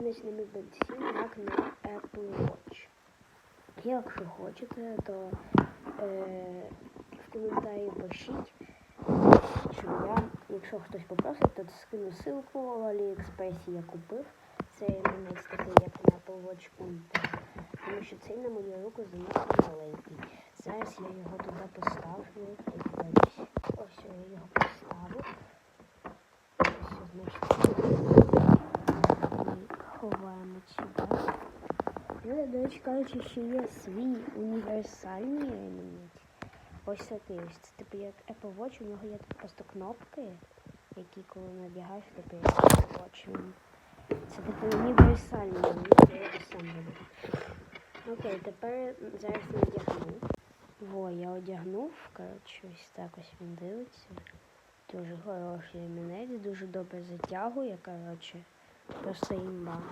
мій бензин, як на Apple Watch. Якщо хочете, то е, в коментарі пишіть, що я, якщо хтось попросить, то скину ссылку в Аліекспресі я купив. Це ремінець такий, як на Apple Watch. Тому що цей на мою руку занадто маленький. Зараз я його туди поставлю. Ось, ось я його поставив. Ось, значить, і ховаємо сюди. Ну, до речі, кажучи, що є свій універсальний ремінець. Ось такий ось. Це типу як Apple Watch, у нього є просто кнопки, які коли надягаєш, типу як Apple. Це типу універсальний ремінець, я сам роблю. Окей, тепер зараз я одягну. Во, я одягнув, коротше, ось так ось він дивиться. Дуже хороший ремінець, дуже добре затягує, коротше. Просто імба.